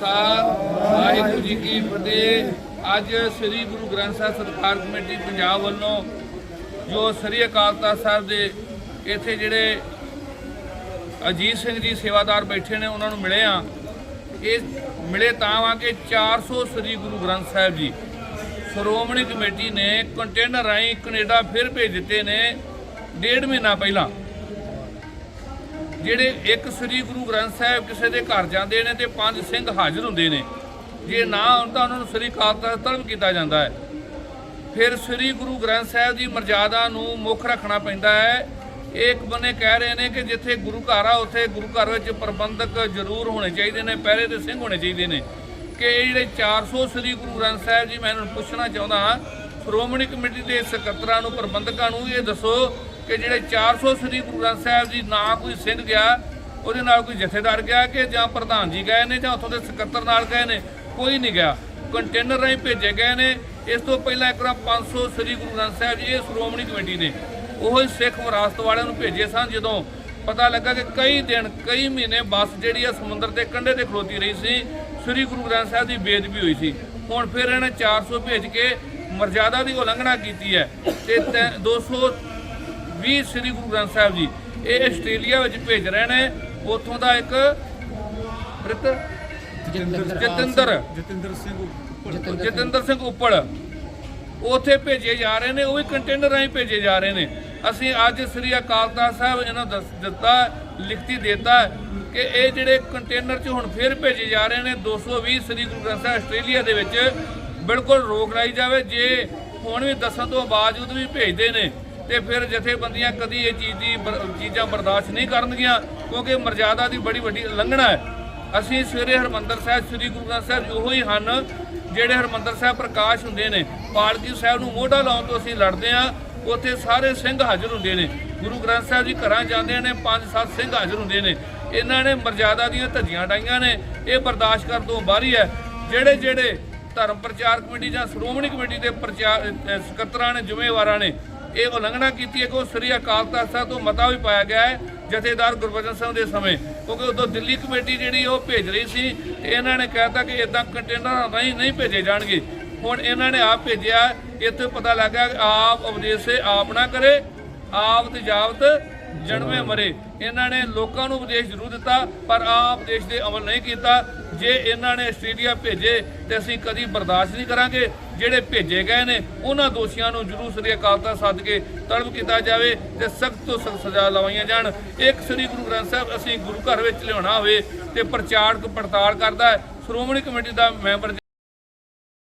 ਵਾਹਿਗੁਰੂ ਜੀ ਕੀ ਫਤਿਹ। ਅੱਜ ਸ੍ਰੀ ਗੁਰੂ ਗ੍ਰੰਥ ਸਾਹਿਬ ਸਤਿਕਾਰ ਕਮੇਟੀ ਪੰਜਾਬ ਵੱਲੋਂ ਜੋ ਸ੍ਰੀ ਅਕਾਲ ਤਖਤ ਸਾਹਿਬ ਦੇ ਇੱਥੇ ਜਿਹੜੇ ਅਜੀਤ ਸਿੰਘ ਜੀ ਸੇਵਾਦਾਰ ਬੈਠੇ ਨੇ, ਉਹਨਾਂ ਨੂੰ ਮਿਲੇ ਆ ਇਹ ਮਿਲੇ ਤਾਂ ਆ ਕਿ 400 ਸ੍ਰੀ ਗੁਰੂ ਗ੍ਰੰਥ ਸਾਹਿਬ ਜੀ ਸ਼੍ਰੋਮਣੀ ਕਮੇਟੀ ਨੇ ਕੰਟੇਨਰ ਰਾਹੀਂ ਕੈਨੇਡਾ ਫਿਰ ਭੇਜ ਦਿੱਤੇ ਨੇ, ਡੇਢ ਮਹੀਨਾ ਪਹਿਲਾਂ। ਜਿਹੜੇ ਇੱਕ ਸ੍ਰੀ ਗੁਰੂ ਗ੍ਰੰਥ ਸਾਹਿਬ ਕਿਸੇ ਦੇ ਘਰ ਜਾਂਦੇ ਨੇ ਤੇ ਪੰਜ ਸਿੰਘ ਹਾਜ਼ਰ ਹੁੰਦੇ ਨੇ। ਜੇ ਨਾ ਆਉਣ ਤਾਂ ਉਹਨਾਂ ਨੂੰ ਸ੍ਰੀ ਅਕਾਲ ਤਖਤ ਤਲਬ ਕੀਤਾ ਜਾਂਦਾ ਹੈ। ਫਿਰ ਸ੍ਰੀ ਗੁਰੂ ਗ੍ਰੰਥ ਸਾਹਿਬ ਦੀ ਮਰਜ਼ਾਦਾ ਨੂੰ ਮੁੱਖ ਰੱਖਣਾ ਪੈਂਦਾ ਹੈ। ਇੱਕ ਬੰਨੇ ਕਹਿ ਰਹੇ ਨੇ ਕਿ ਜਿੱਥੇ ਗੁਰੂ ਘਰ ਆ, ਉੱਥੇ ਗੁਰੂ ਘਰ ਵਿੱਚ ਪ੍ਰਬੰਧਕ ਜ਼ਰੂਰ ਹੋਣੇ ਚਾਹੀਦੇ ਨੇ ਪਹਿਰੇ ਦੇ ਸਿੰਘ ਹੋਣੇ ਚਾਹੀਦੇ ਨੇ। ਕਿ ਇਹ ਜਿਹੜੇ 400 ਸ੍ਰੀ ਗੁਰੂ ਗ੍ਰੰਥ ਸਾਹਿਬ ਜੀ, ਮੈਂ ਇਹਨਾਂ ਨੂੰ ਪੁੱਛਣਾ ਚਾਹੁੰਦਾ ਹਾਂ, ਸ਼੍ਰੋਮਣੀ ਕਮੇਟੀ ਦੇ ਸਕੱਤਰਾਂ ਨੂੰ, ਪ੍ਰਬੰਧਕਾਂ ਨੂੰ ਇਹ ਦੱਸੋ ਕਿ ਜਿਹੜੇ 400 ਸ੍ਰੀ ਗੁਰੂ ਗ੍ਰੰਥ ਸਾਹਿਬ ਜੀ ਨਾ ਕੋਈ ਸਿੰਘ ਗਿਆ, ਉਹਦੇ ਨਾਲ ਕੋਈ ਜਥੇਦਾਰ ਗਿਆ ਕਿ ਜਾਂ ਪ੍ਰਧਾਨ ਜੀ ਗਏ ਨੇ ਜਾਂ ਉੱਥੋਂ ਦੇ ਸਕੱਤਰ ਨਾਲ ਗਏ ਨੇ, ਕੋਈ ਨਹੀਂ ਗਿਆ। ਕੰਟੇਨਰ ਰਾਹੀਂ ਭੇਜੇ ਗਏ ਨੇ। ਇਸ ਤੋਂ ਪਹਿਲਾਂ ਇੱਕ ਵਾਰ 500 ਸ੍ਰੀ ਗੁਰੂ ਗ੍ਰੰਥ ਸਾਹਿਬ ਜੀ, ਇਹ ਸ਼੍ਰੋਮਣੀ ਕਮੇਟੀ ਨੇ ਉਹ ਸਿੱਖ ਵਿਰਾਸਤ ਵਾਲਿਆਂ ਨੂੰ ਭੇਜੇ ਸਨ ਜਦੋਂ ਪਤਾ ਲੱਗਾ ਕਿ ਕਈ ਦਿਨ, ਕਈ ਮਹੀਨੇ ਬੱਸ ਜਿਹੜੀ ਆ ਸਮੁੰਦਰ ਦੇ ਕੰਢੇ ਤੇ ਖਲੋਤੀ ਰਹੀ ਸੀ, ਸ੍ਰੀ ਗੁਰੂ ਗ੍ਰੰਥ ਸਾਹਿਬ ਦੀ ਬੇਦਬੀ ਹੋਈ ਸੀ। ਹੁਣ ਫਿਰ ਇਹਨਾਂ 400 ਭੇਜ ਕੇ ਮਰਜ਼ਾਦਾ ਦੀ ਉਲੰਘਣਾ ਕੀਤੀ ਹੈ ਤੇ 200 ਵੀ ਸ੍ਰੀ ਗੁਰੂ ਗ੍ਰੰਥ ਸਾਹਿਬ ਜੀ ਇਹ ਆਸਟ੍ਰੇਲੀਆ ਵਿੱਚ ਭੇਜ ਰਹੇ ਨੇ ਉੱਥੋਂ ਦਾ ਇੱਕ ਪ੍ਰਿਤ ਜਤਿੰਦਰ ਜਤਿੰਦਰ। ਸਿੰਘ ਜਤਿੰਦਰ ਸਿੰਘ। ਉੱਪਲ। ਉੱਥੇ ਭੇਜੇ ਜਾ ਰਹੇ ਨੇ ਉਹ ਵੀ ਕੰਟੇਨਰ ਰਾਹੀਂ ਭੇਜੇ ਜਾ ਰਹੇ ਨੇ। ਅਸੀਂ ਅੱਜ ਸ੍ਰੀ ਅਕਾਲ ਤਖਤ ਸਾਹਿਬ ਇਹਨਾਂ ਦੱਸ ਦਿੱਤਾ ਲਿਖਤੀ ਦਿੱਤਾ ਕਿ ਇਹ ਜਿਹੜੇ ਕੰਟੇਨਰ 'ਚ ਹੁਣ ਫੇਰ ਭੇਜੇ ਜਾ ਰਹੇ ਨੇ 220 ਸ੍ਰੀ ਗੁਰੂ ਗ੍ਰੰਥ ਸਾਹਿਬ ਆਸਟ੍ਰੇਲੀਆ ਦੇ ਵਿੱਚ ਬਿਲਕੁਲ ਰੋਕ ਲਾਈ ਜਾਵੇ ਜੇ ਹੁਣ ਵੀ ਦੱਸਣ ਤੋਂ ਬਾਵਜੂਦ ਵੀ ਭੇਜਦੇ ਨੇ। ਤੇ ਫਿਰ ਜਥੇਬੰਦੀਆਂ ਕਦੀ ਇਹ ਚੀਜ਼ ਦੀ ਬਰ- ਚੀਜ਼ਾਂ ਬਰਦਾਸ਼ਤ ਨਹੀਂ ਕਰਨਗੀਆਂ, ਕਿਉਂਕਿ ਮਰਜ਼ਾਦਾ ਦੀ ਬੜੀ ਵੱਡੀ ਉਲੰਘਣਾ ਹੈ। ਅਸੀਂ ਸਵੇਰੇ ਹਰਮੰਦਰ ਸਾਹਿਬ, ਸ੍ਰੀ ਗੁਰੂ ਗ੍ਰੰਥ ਸਾਹਿਬ ਉਹੋ ਹੀ ਹਨ, ਜਿਹੜੇ ਹਰਮੰਦਰ ਸਾਹਿਬ ਪ੍ਰਕਾਸ਼ ਹੁੰਦੇ ਨੇ। ਪਾਲਕੀ ਸਾਹਿਬ ਨੂੰ ਮੋਢਾ ਲਾਉਣ ਤੋਂ ਅਸੀਂ ਲੜਦੇ ਆ ਉੱਥੇ ਸਾਰੇ ਸਿੰਘ ਹਾਜ਼ਰ ਹੁੰਦੇ ਨੇ। ਗੁਰੂ ਗ੍ਰੰਥ ਸਾਹਿਬ ਜੀ ਘਰਾਂ ਜਾਂਦੇ ਨੇ ਪੰਜ ਸੱਤ ਸਿੰਘ ਹਾਜ਼ਰ ਹੁੰਦੇ ਨੇ। ਇਹਨਾਂ ਨੇ ਮਰਜ਼ਾਦਾ ਦੀਆਂ ਧੱਜੀਆਂ ਡਾਈਆਂ ਨੇ, ਇਹ ਬਰਦਾਸ਼ਤ ਕਰਨ ਤੋਂ ਬਾਹਰੀ ਹੈ। ਜਿਹੜੇ ਜਿਹੜੇ ਧਰਮ ਪ੍ਰਚਾਰ ਕਮੇਟੀ ਜਾਂ ਸ਼੍ਰੋਮਣੀ ਕਮੇਟੀ ਦੇ ਪ੍ਰਚਾਰ ਸਕੱਤਰਾਂ ਨੇ, ਜ਼ਿੰਮੇਵਾਰਾਂ ਨੇ ਇਹ ਉਲੰਘਣਾ ਕੀਤੀ ਹੈ ਕਿ ਉਹ ਸ੍ਰੀ ਅਕਾਲ ਤਖਤ ਸਾਹਿਬ ਤੋਂ ਮਤਾ ਵੀ ਪਾਇਆ ਗਿਆ ਹੈ ਜਥੇਦਾਰ ਗੁਰਬਚਨ ਸਿੰਘ ਦੇ ਸਮੇਂ, ਕਿਉਂਕਿ ਉਦੋਂ ਦਿੱਲੀ ਕਮੇਟੀ ਜਿਹੜੀ ਉਹ ਭੇਜ ਰਹੀ ਸੀ ਤੇ ਇਹਨਾਂ ਨੇ ਕਹਿਤਾ ਕਿ ਇਦਾਂ ਕੰਟੇਨਰ ਨਹੀਂ ਨਹੀਂ ਭੇਜੇ ਜਾਣਗੇ। ਹੁਣ ਇਹਨਾਂ ਨੇ ਆਪ ਭੇਜਿਆ, ਇੱਥੇ ਪਤਾ ਲੱਗਾ ਕਿ ਆਪ ਉਪਦੇਸੇ ਆਪ ਨਾ ਕਰੇ, ਆਪ ਤਜਾਵਤ ਜਨਮੇ ਮਰੇ। ਇਹਨਾਂ ਨੇ ਲੋਕਾਂ ਨੂੰ ਉਪਦੇਸ਼ ਜ਼ਰੂਰ ਦਿੱਤਾ, ਪਰ ਆਪ ਦੇਸ਼ ਦੇ ਅਮਲ ਨਹੀਂ ਕੀਤਾ। ਜੇ ਇਹਨਾਂ ਨੇ ਆਸਟ੍ਰੇਲੀਆ ਭੇਜੇ, ਤੇ ਅਸੀਂ ਕਦੀ ਬਰਦਾਸ਼ਤ ਨਹੀਂ ਕਰਾਂਗੇ। ਜਿਹੜੇ ਭੇਜੇ ਗਏ ਨੇ, ਉਹਨਾਂ ਦੋਸ਼ੀਆਂ ਨੂੰ ਜ਼ਰੂਰ ਸ੍ਰੀ ਅਕਾਲ ਤਖਤ ਸੱਦ ਕੇ ਤਲਬ ਕੀਤਾ ਜਾਵੇ ਤੇ ਸਖਤ ਤੋਂ ਸਖਤ ਸਜ਼ਾ ਲਵਾਈਆਂ ਜਾਣ। ਇੱਕ ਸ੍ਰੀ ਗੁਰੂ ਗ੍ਰੰਥ ਸਾਹਿਬ, ਅਸੀਂ ਗੁਰੂ ਘਰ ਵਿੱਚ ਲਿਆਉਣਾ ਹੋਵੇ ਤੇ ਪ੍ਰਚਾਰਕ ਪੜਤਾਲ ਕਰਦਾ ਸ਼੍ਰੋਮਣੀ ਕਮੇਟੀ ਦਾ ਮੈਂਬਰ